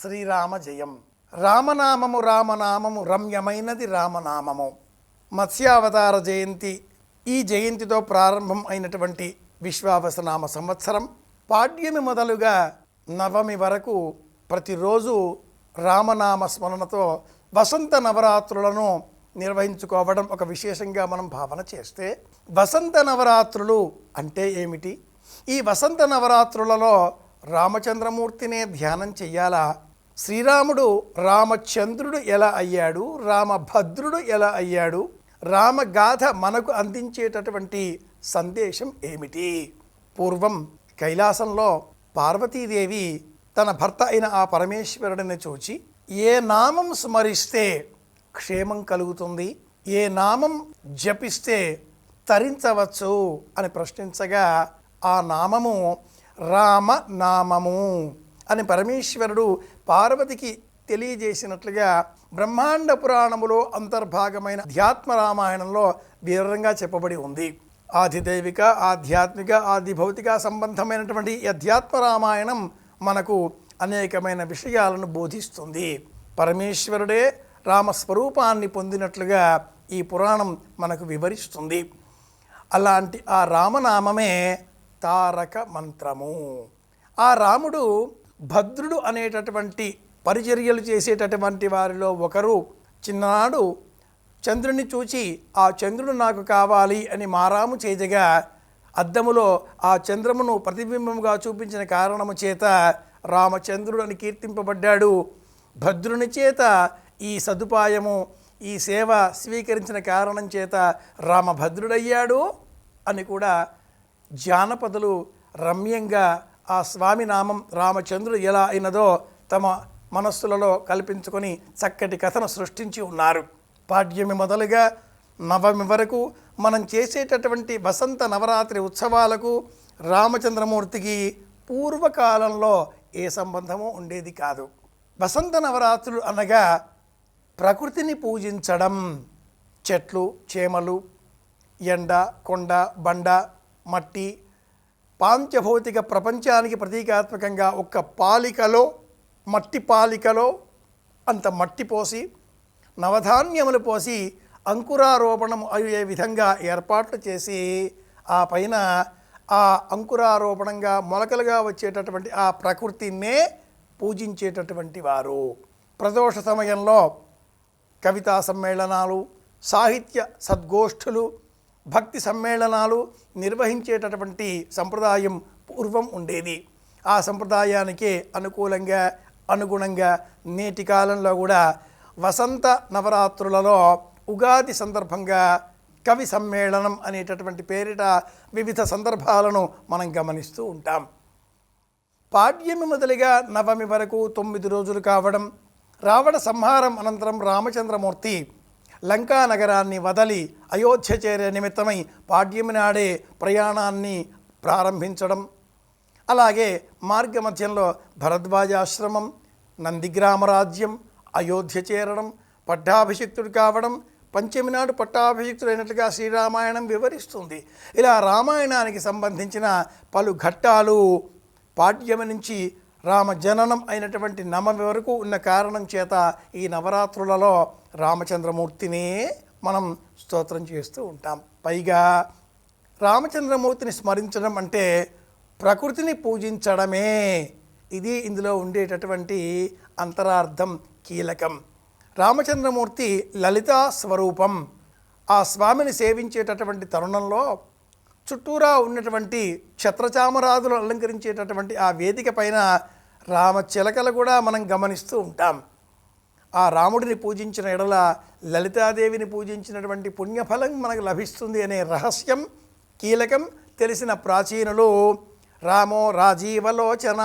శ్రీరామ జయం. రామనామము రామనామము రమ్యమైనది రామనామము. మత్స్యావతార జయంతి. ఈ జయంతితో ప్రారంభం అయినటువంటి విశ్వావసనామ సంవత్సరం పాడ్యమి మొదలుగా నవమి వరకు ప్రతిరోజు రామనామ స్మరణతో వసంత నవరాత్రులను నిర్వహించుకోవడం ఒక విశేషంగా మనం భావన చేస్తే వసంత నవరాత్రులు అంటే ఏమిటి? ఈ వసంత నవరాత్రులలో రామచంద్రమూర్తినే ధ్యానం చెయ్యాలా? శ్రీరాముడు రామచంద్రుడు ఎలా అయ్యాడు? రామభద్రుడు ఎలా అయ్యాడు? రామగాథ మనకు అందించేటటువంటి సందేశం ఏమిటి? పూర్వం కైలాసంలో పార్వతీదేవి తన భర్త అయిన ఆ పరమేశ్వరుడిని చూచి ఏ నామం స్మరిస్తే క్షేమం కలుగుతుంది? ఏ నామం జపిస్తే తరించవచ్చు? అని ప్రశ్నించగా ఆ నామము రామ నామము అని పరమేశ్వరుడు పార్వతికి తెలియజేసినట్లుగా బ్రహ్మాండ పురాణములో అంతర్భాగమైన అధ్యాత్మ రామాయణంలో వివరంగా చెప్పబడి ఉంది. ఆధిదైవిక ఆధ్యాత్మిక ఆది భౌతిక సంబంధమైనటువంటి అధ్యాత్మ రామాయణం మనకు అనేకమైన విషయాలను బోధిస్తుంది. పరమేశ్వరుడే రామస్వరూపాన్ని పొందినట్లుగా ఈ పురాణం మనకు వివరిస్తుంది. అలాంటి ఆ రామనామమే తారక మంత్రము. ఆ రాముడు భద్రుడు అనేటటువంటి పరిచర్యలు చేసేటటువంటి వారిలో ఒకరు చిన్ననాడు చంద్రుని చూచి ఆ చంద్రుడు నాకు కావాలి అని మారాము చేయగా అద్దములో ఆ చంద్రమును ప్రతిబింబముగా చూపించిన కారణము చేత రామచంద్రుడు అని కీర్తింపబడ్డాడు. భద్రుని చేత ఈ సదుపాయము ఈ సేవ స్వీకరించిన కారణం చేత రామభద్రుడయ్యాడు అని కూడా జానపదులు రమ్యంగా ఆ స్వామి నామం రామచంద్రుడు ఎలా అయినదో తమ మనస్సులలో కల్పించుకొని చక్కటి కథను సృష్టించి ఉన్నారు. పాడ్యమి మొదలుగా నవమి వరకు మనం చేసేటటువంటి వసంత నవరాత్రి ఉత్సవాలకు రామచంద్రమూర్తికి పూర్వకాలంలో ఏ సంబంధము ఉండేది కాదు. వసంత నవరాత్రులు అనగా ప్రకృతిని పూజించడం. చెట్లు చేమలు ఎండ కొండ బండ మట్టి పాంచభౌతిక ప్రపంచానికి ప్రతీకాత్మకంగా ఒక్క పాలికలో మట్టి పాలికలో అంత మట్టి పోసి నవధాన్యములు పోసి అంకురారోపణం అయ్యే విధంగా ఏర్పాట్లు చేసి ఆ పైన ఆ అంకురారోపణంగా మొలకలుగా వచ్చేటటువంటి ఆ ప్రకృతినే పూజించేటటువంటి వారు. ప్రదోష సమయంలో కవితా సమ్మేళనాలు సాహిత్య సద్గోష్ఠులు భక్తి సమ్మేళనాలు నిర్వహించేటటువంటి సంప్రదాయం పూర్వం ఉండేది. ఆ సంప్రదాయానికే అనుకూలంగా అనుగుణంగా నేటి కాలంలో కూడా వసంత నవరాత్రులలో ఉగాది సందర్భంగా కవి సమ్మేళనం అనేటటువంటి పేరిట వివిధ సందర్భాలను మనం గమనిస్తూ ఉంటాం. పాడ్యమి మొదలుగా నవమి వరకు తొమ్మిది రోజులు కావడం రావణ సంహారం అనంతరం రామచంద్రమూర్తి లంకా నగరాన్ని వదలి అయోధ్య చేరే నిమిత్తమై పాడ్యమి నాడే ప్రయాణాన్ని ప్రారంభించడం. అలాగే మార్గ మధ్యంలో భరద్వాజాశ్రమం నందిగ్రామరాజ్యం అయోధ్య చేరడం పట్టాభిషిక్తుడు కావడం పంచమి నాడు పట్టాభిషిక్తుడైనట్లుగా శ్రీరామాయణం వివరిస్తుంది. ఇలా రామాయణానికి సంబంధించిన పలు ఘట్టాలు పాడ్యమి నుంచి రామ జననం అయినటువంటి నవమి వరకు ఉన్న కారణం చేత ఈ నవరాత్రులలో రామచంద్రమూర్తినే మనం స్తోత్రం చేస్తూ ఉంటాం. పైగా రామచంద్రమూర్తిని స్మరించడం అంటే ప్రకృతిని పూజించడమే. ఇది ఇందులో ఉండేటటువంటి అంతరార్థం కీలకం. రామచంద్రమూర్తి లలితా స్వరూపం. ఆ స్వామిని సేవించేటటువంటి తరుణంలో చుట్టూరా ఉన్నటువంటి ఛత్రచామరాదులు అలంకరించేటటువంటి ఆ వేదిక పైన రామచిలకలు కూడా మనం గమనిస్తూ ఉంటాం. ఆ రాముడిని పూజించిన ఎడల లలితాదేవిని పూజించినటువంటి పుణ్యఫలం మనకు లభిస్తుంది అనే రహస్యం కీలకం తెలిసిన ప్రాచీనులు రామో రాజీవలోచన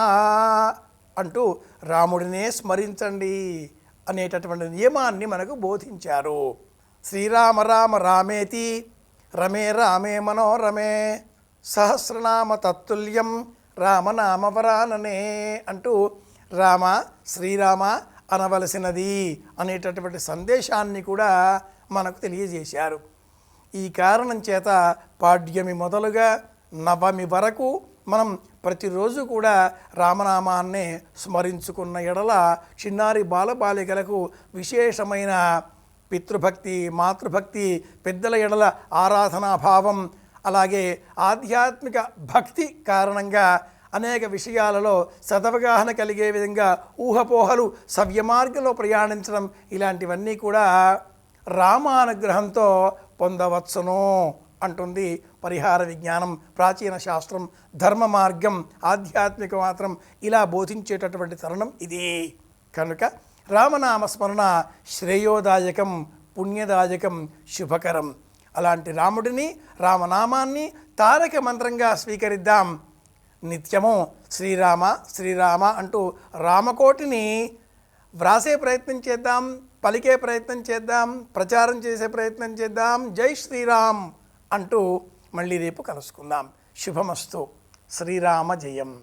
అంటూ రాముడినే స్మరించండి అనేటటువంటి నియమాన్ని మనకు బోధించారు. శ్రీరామ రామ రామేతి రమే రామే మనోరమే సహస్రనామ తత్తుల్యం రామనామవరాననే అంటూ రామ శ్రీరామ అనవలసినది అనేటటువంటి సందేశాన్ని కూడా మనకు తెలియజేశారు. ఈ కారణం చేత పాడ్యమి మొదలుగా నవమి వరకు మనం ప్రతిరోజు కూడా రామనామాన్నే స్మరించుకున్న ఎడల చిన్నారి బాలబాలికలకు విశేషమైన పితృభక్తి మాతృభక్తి పెద్దల ఎడల ఆరాధనాభావం అలాగే ఆధ్యాత్మిక భక్తి కారణంగా అనేక విషయాలలో సదవగాహన కలిగే విధంగా ఊహపోహలు సవ్యమార్గంలో ప్రయాణించడం ఇలాంటివన్నీ కూడా రామానుగ్రహంతో పొందవచ్చును అంటుంది పరిహార విజ్ఞానం ప్రాచీన శాస్త్రం ధర్మ మార్గం ఆధ్యాత్మిక మాత్రం ఇలా బోధించేటటువంటి తరుణం ఇది. కనుక రామనామ స్మరణ శ్రేయోదాయకం పుణ్యదాయకం శుభకరం. అలాంటి రాముడిని రామనామాన్ని తారక మంత్రంగా స్వీకరిద్దాం. నిత్యము శ్రీరామ శ్రీరామ అంటూ రామకోటిని వ్రాసే ప్రయత్నం చేద్దాం పలికే ప్రయత్నం చేద్దాం ప్రచారం చేసే ప్రయత్నం చేద్దాం జై శ్రీరామ్ అంటూ మళ్ళీ రేపు కలుసుకుందాం. శుభమస్తు. శ్రీరామ జయం.